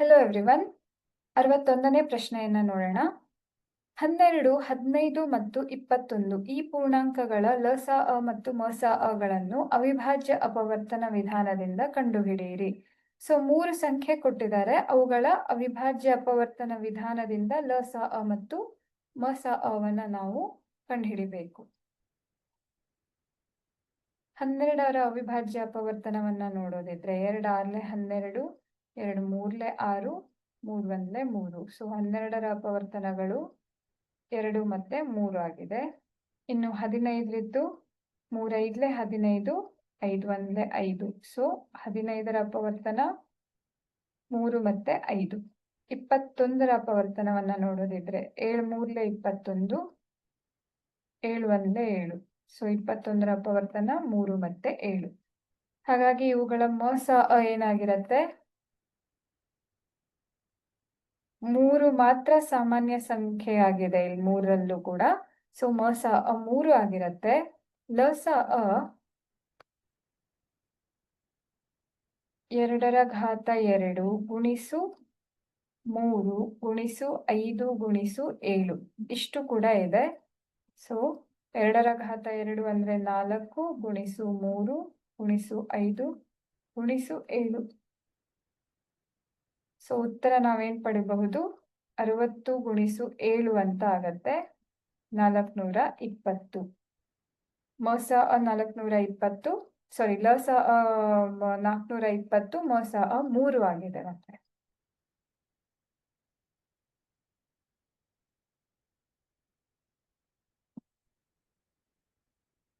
Hello everyone ಅರವತ್ತೊಂದನೇ ಪ್ರಶ್ನೆಯನ್ನ ನೋಡೋಣ. ಹನ್ನೆರಡು, ಹದಿನೈದು ಮತ್ತು ಇಪ್ಪತ್ತೊಂದು ಈ ಪೂರ್ಣಾಂಕಗಳ ಲಸ ಅ ಮತ್ತು ಮಸ ಅಗಳನ್ನು ಅವಿಭಾಜ್ಯ ಅಪವರ್ತನ ವಿಧಾನದಿಂದ ಕಂಡುಹಿಡಿಯಿರಿ. ಸೊ ಮೂರು ಸಂಖ್ಯೆ ಕೊಟ್ಟಿದ್ದಾರೆ. ಅವುಗಳ ಅವಿಭಾಜ್ಯ ಅಪವರ್ತನ ವಿಧಾನದಿಂದ ಲಸ ಅ ಮತ್ತು ಮಸ ಅವನ್ನ ನಾವು ಕಂಡುಹಿಡಿಬೇಕು. ಹನ್ನೆರಡರ ಅವಿಭಾಜ್ಯ ಅಪವರ್ತನವನ್ನ ನೋಡೋದಿದ್ರೆ ಎರಡು ಆರ್ಲೆ ಹನ್ನೆರಡು ಎರಡು ಮೂರ್ಲೆ ಆರು, ಮೂರ್ ಒಂದ್ಲೆ ಮೂರು. ಸೊ ಹನ್ನೆರಡರ ಅಪವರ್ತನಗಳು ಎರಡು ಮತ್ತೆ ಮೂರು ಆಗಿದೆ. ಇನ್ನು ಹದಿನೈದರದ್ದು ಮೂರೈದ್ಲೆ ಹದಿನೈದು, ಐದು ಒಂದ್ಲೆ ಐದು. ಸೊ ಹದಿನೈದರ ಅಪವರ್ತನ ಮೂರು ಮತ್ತೆ ಐದು. ಇಪ್ಪತ್ತೊಂದರ ಅಪವರ್ತನವನ್ನ ನೋಡೋದಿದ್ರೆ ಏಳು ಮೂರ್ಲೆ ಇಪ್ಪತ್ತೊಂದು, ಏಳು ಒಂದ್ಲೆ ಏಳು. ಸೊ ಇಪ್ಪತ್ತೊಂದರ ಅಪವರ್ತನ ಮೂರು ಮತ್ತೆ ಏಳು. ಹಾಗಾಗಿ ಇವುಗಳ ಮೋಸ ಏನಾಗಿರತ್ತೆ? ಮೂರು ಮಾತ್ರ ಸಾಮಾನ್ಯ ಸಂಖ್ಯೆ ಆಗಿದೆ ಇಲ್ಲಿ ಮೂರಲ್ಲೂ ಕೂಡ. ಸೊ ಮಸ ಅ ಮೂರು ಆಗಿರತ್ತೆ. ಲಸ ಅ ಎರಡರ ಘಾತ ಎರಡು ಗುಣಿಸು ಮೂರು ಗುಣಿಸು ಐದು ಗುಣಿಸು ಏಳು. ಇಷ್ಟು ಕೂಡ ಇದೆ. ಸೊ ಎರಡರ ಘಾತ ಎರಡು ಅಂದ್ರೆ ನಾಲ್ಕು ಗುಣಿಸು ಮೂರು ಗುಣಿಸು ಐದು ಗುಣಿಸು ಏಳು. ಸೊ ಉತ್ತರ ನಾವೇನ್ ಪಡಿಬಹುದು? ಅರವತ್ತು ಗುಣಿಸು ಏಳು ಅಂತ ಆಗತ್ತೆ. ನಾಲ್ಕನೂರ ಇಪ್ಪತ್ತು. ಮೋಸ ನಾಲ್ಕನೂರ ಇಪ್ಪತ್ತು. ಸಾರಿ ಲಸ ನಾಲ್ಕನೂರ ಇಪ್ಪತ್ತು ಮೋಸ ಮೂರು ಆಗಿದೆ ಮತ್ತೆ.